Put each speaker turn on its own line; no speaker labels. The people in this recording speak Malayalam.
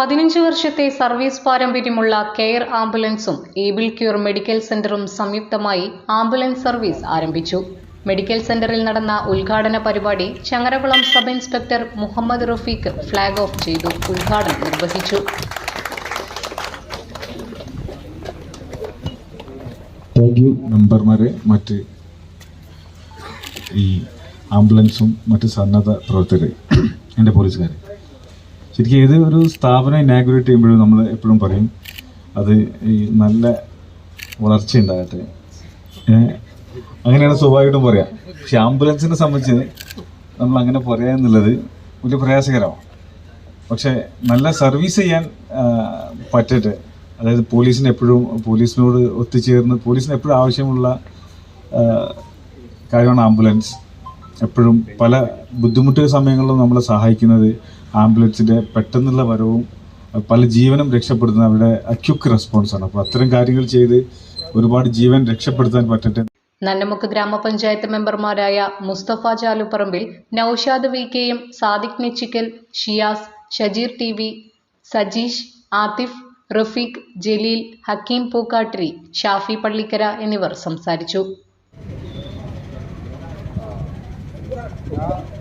പതിനഞ്ച് വർഷത്തെ സർവീസ് പാരമ്പര്യമുള്ള കെയർ ആംബുലൻസും ഏബിൾ ക്യൂർ മെഡിക്കൽ സെന്ററും സംയുക്തമായി ആംബുലൻസ് സർവീസ് ആരംഭിച്ചു. മെഡിക്കൽ സെന്ററിൽ നടന്ന ഉദ്ഘാടന പരിപാടി Changaramkulam sub inspector Muhammad Rafeeq flag off ചെയ്തു ഉദ്ഘാടനം നിർവഹിച്ചു.
മെമ്പർമാരെ മറ്റ് ഈ ആംബുലൻസും മറ്റ് സന്നദ്ധ പ്രവർത്തകർ എന്റെ പോലീസുകാർ ശരിക്കും ഏത് ഒരു സ്ഥാപനം ഇനാഗുറേറ്റ് ചെയ്യുമ്പോഴും നമ്മൾ എപ്പോഴും പറയും അത് ഈ നല്ല വളർച്ച ഉണ്ടാകട്ടെ. അങ്ങനെയാണ് സ്വാഭാവികമായിട്ടും പറയാം. പക്ഷെ ആംബുലൻസിനെ സംബന്ധിച്ച് നമ്മൾ അങ്ങനെ പറയാ എന്നുള്ളത് വലിയ പ്രയാസകരമാണ് പക്ഷേ നല്ല സർവീസ് ചെയ്യാൻ പറ്റട്ടെ. അതായത് പോലീസിന് എപ്പോഴും പോലീസിനോട് ഒത്തുചേർന്ന് പോലീസിന് എപ്പോഴും ആവശ്യമുള്ള കാര്യമാണ് ആംബുലൻസ്. എപ്പോഴും പല ബുദ്ധിമുട്ട് സമയങ്ങളിലും നമ്മളെ സഹായിക്കുന്നത് ആംബുലൻസിന്റെ പെട്ടെന്നുള്ള വരവും പല ജീവനും രക്ഷപ്പെടുത്തുന്ന അവരുടെ അക്യുക്ക് റെസ്പോൺസാണ് അപ്പോൾ അത്തരം കാര്യങ്ങൾ ചെയ്ത് ഒരുപാട് ജീവൻ രക്ഷപ്പെടുത്താൻ പറ്റട്ടെ.
നന്നമുക്ക് ഗ്രാമപഞ്ചായത്ത് മെമ്പർമാരായ മുസ്തഫ ചാലുപ്പറമ്പിൽ നൌഷാദ് വി കെയും സാദിഖ് നെച്ചിക്കൽ ഷിയാസ് ഷജീർ ടി വി സജീഷ് ആതിഫ് റഫീഖ് ജലീൽ ഹക്കീം പൂക്കാട്രി ഷാഫി പള്ളിക്കര എന്നിവർ സംസാരിച്ചു. Yeah.